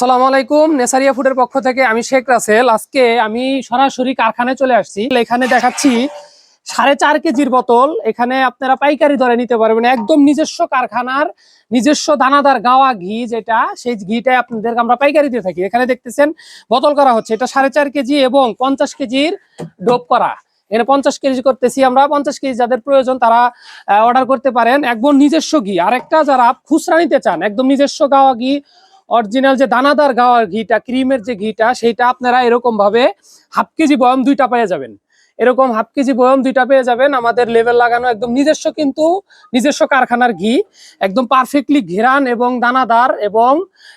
সালাম আলাইকুম, নেসারিয়া ফুডের পক্ষ থেকে আমি শেখ রাসেল। আজকে আমি সরাসরি কারখানায় চলে আসছি। এখানে দেখাচ্ছি সাড়ে চার কেজির বোতল। এখানে আপনারা পাইকারি দরে নিতে পারবেন। একদম নিজস্ব কারখানার, নিজস্ব দানাদার গাওয়া ঘি যেটা, সেই ঘিটাই আপনাদেরকে আমরা পাইকারি দিয়ে থাকি। এখানে দেখতেছেন, বোতল করা হচ্ছে। এটা সাড়ে চার কেজি এবং পঞ্চাশ কেজির ডোপ করা। এখানে পঞ্চাশ কেজি করতেছি আমরা। পঞ্চাশ কেজি যাদের প্রয়োজন তারা অর্ডার করতে পারেন। একদম নিজস্ব ঘি। আরেকটা যারা খুচরা নিতে চান, একদম নিজস্ব গাওয়া ঘি অরিজিনাল যে দানাদার গাওয়ার ঘিটা ক্রিমের যে ঘিটা, সেটা আপনারা এরকম ভাবে হাফ কেজি বয়ম দুইটা পেয়ে যাবেন। এরকম হাফ কেজি বয়ম দুইটা পেয়ে যাবেন। আমাদের লেভেল লাগানো একদম নিজস্ব কিন্তু নিজস্ব কারখানার ঘি। একদম পারফেক্টলি ঘেরান এবং দানাদার এবং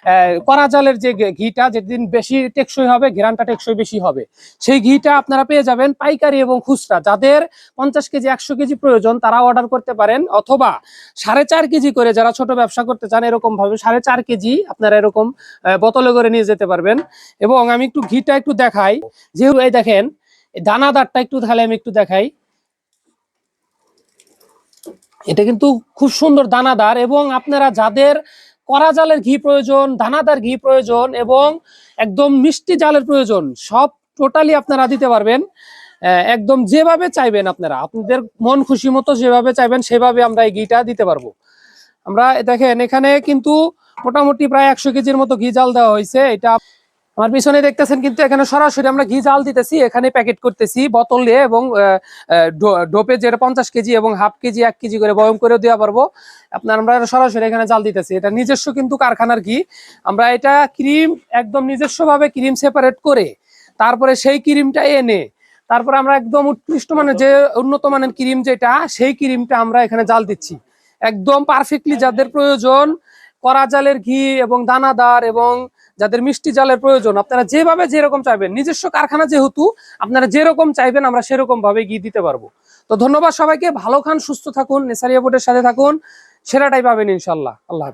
আহ, কড়া জালের যে ঘিটা যেদিন বেশি টেকসই হবে ঘেরানটা টেকসই বেশি হবে। সেই ঘিটা আপনারা পেয়ে যাবেন পাইকারি এবং খুচরা। যাদের পঞ্চাশ কেজি একশো কেজি প্রয়োজন তারা অর্ডার করতে পারেন। অথবা সাড়ে চার কেজি করে যারা ছোট ব্যবসা করতে চান এরকম ভাবে সাড়ে চার কেজি আপনারা এরকম বোতলে করে নিয়ে যেতে পারবেন। এবং আমি একটু ঘিটা একটু দেখাই। যেহেতু এই দেখেন দানাদারটা একটু তাহলে আমি একটু দেখাই। এটা কিন্তু খুব সুন্দর দানাদার এবং আপনারা যাদের কড়া জালের ঘি প্রয়োজন, দানাদার ঘি প্রয়োজন এবং একদম মিষ্টি জালের প্রয়োজন, সব টোটালি আপনারা দিতে পারবেন। একদম যেভাবে চাইবেন আপনারা, আপনাদের মন খুশি মতো যেভাবে চাইবেন সেভাবে আমরা এই ঘিটা দিতে পারব। আমরা দেখেন এখানে কিন্তু মোটামুটি প্রায় একশো কেজির মতো ঘি জাল দেওয়া হয়েছে। এটা আমার পিছনে দেখতেছেন কিন্তু এখানে সরাসরি আমরা ঘি জাল দিতেছি, এখানে প্যাকেট করতেছি, বোতল এবং ডোপে যেটা পঞ্চাশ কেজি এবং হাফ কেজি, এক কেজি করে বয়ম করে দেওয়া পারব। আপনার আমরা সরাসরি এখানে জাল দিতেছি। এটা নিজস্ব কিন্তু কারখানার ঘি। আমরা এটা ক্রিম একদম নিজস্ব ভাবে ক্রিম সেপারেট করে তারপরে সেই ক্রিমটা এনে তারপরে আমরা একদম উৎকৃষ্ট মানের যে উন্নত মানের ক্রিম যেটা, সেই ক্রিমটা আমরা এখানে জাল দিচ্ছি। একদম পারফেক্টলি যাদের প্রয়োজন কড়া জালের ঘি এবং দানাদার এবং যাদের মিষ্টি জালের প্রয়োজন, আপনারা যেভাবে যেরকম চাইবেন, নিজস্ব কারখানা যেহেতু, আপনারা যেরকম চাইবেন, আমরা সেরকম ভাবে ঘি দিতে পারব। তো ধন্যবাদ সবাইকে, ভালো খান, সুস্থ থাকুন, নেসারিয়া বোর্ডের সাথে থাকুন, সেরাটাই পাবেন ইনশাল্লাহ। আল্লাহ হাফেজ।